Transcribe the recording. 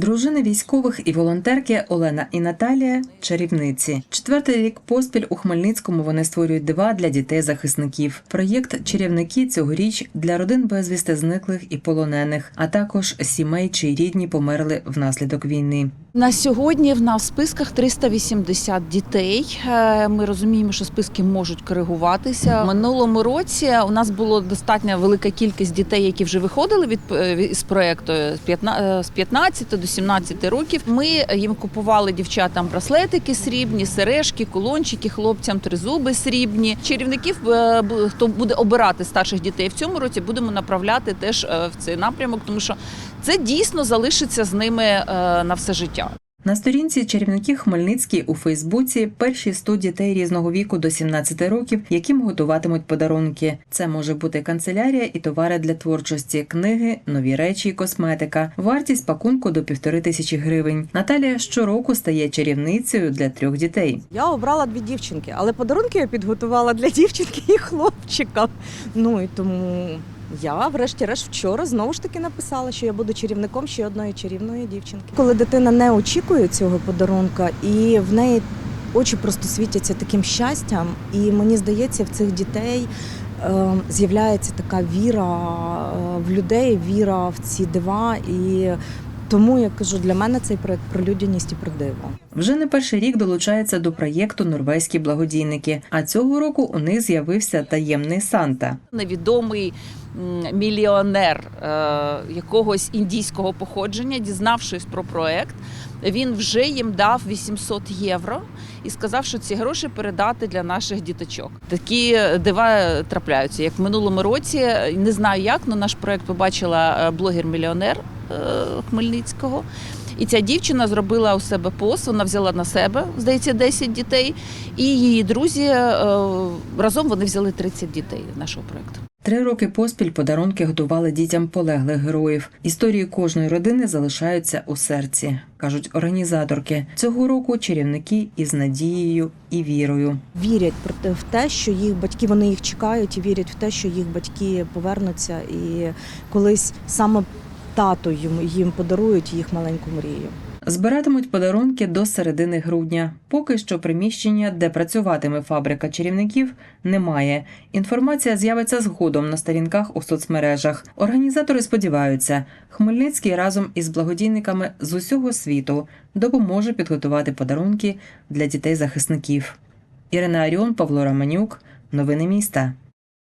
Дружини військових і волонтерки Олена і Наталія чарівниці. Четвертий рік поспіль у Хмельницькому вони створюють дива для дітей-захисників. Проєкт Чарівники цьогоріч для родин безвісти зниклих і полонених, а також сімей, чиї рідні померли внаслідок війни. На сьогодні в нас в списках 380 дітей. Е, Ми розуміємо, що списки можуть коригуватися. Минулому році у нас було достатньо велика кількість дітей, які вже виходили від е, з проекту з 15 до 17 років. Ми їм купували дівчатам браслетики срібні, сережки, кулончики, хлопцям тризуби срібні. Чарівників е, хто буде обирати старших дітей в цьому році, будемо направляти теж е, в цей напрямок, тому що це дійсно залишиться з ними е, на все життя. На сторінці чарівників Хмельницький у Фейсбуці перші 100 дітей різного віку до 17 років, яким готуватимуть подарунки. Це може бути канцелярія і товари для творчості, книги, нові речі і косметика. Вартість пакунку до півтори тисячі гривень. Наталія щороку стає чарівницею для трьох дітей. Я обрала дві дівчинки, але подарунки я підготувала для дівчинки і хлопчика. Ну і тому я, врешті-решт, вчора знову ж таки написала, що я буду чарівником ще одної чарівної дівчинки. Коли дитина не очікує цього подарунка, і в неї очі просто світяться таким щастям, і мені здається, в цих дітей. е, З'являється така віра е, в людей, віра в ці дива, і тому я кажу, для мене цей проект про людяність і про диво. Вже не перший рік долучається до проєкту норвезькі благодійники. А цього року у них з'явився таємний Санта. Невідомий мільйонер е, якогось індійського походження, дізнавшись про проект, він вже їм дав 800 євро і сказав, що ці гроші передати для наших діточок. Такі дива трапляються. Як в минулому році, не знаю як, але наш проект побачила е, блогер-мільйонер Хмельницького. І ця дівчина зробила у себе пост, вона взяла на себе, здається, 10 дітей, і її друзі е, разом вони взяли 30 дітей нашого проекту. Три роки поспіль подарунки готували дітям полеглих героїв. Історії кожної родини залишаються у серці, кажуть організаторки. Цього року чарівники із надією і вірою. вірять в те, що їх батьки вони їх чекають, і вірять в те, що їх батьки повернуться і колись саме їм, їм подарують їх маленьку мрію. Збиратимуть подарунки до середини грудня. Поки що приміщення, де працюватиме фабрика чарівників, немає. Інформація з'явиться згодом на сторінках у соцмережах. Організатори сподіваються, Хмельницький разом із благодійниками з усього світу допоможе підготувати подарунки для дітей захисників. Ірина Аріон, Павло Романюк. Новини міста.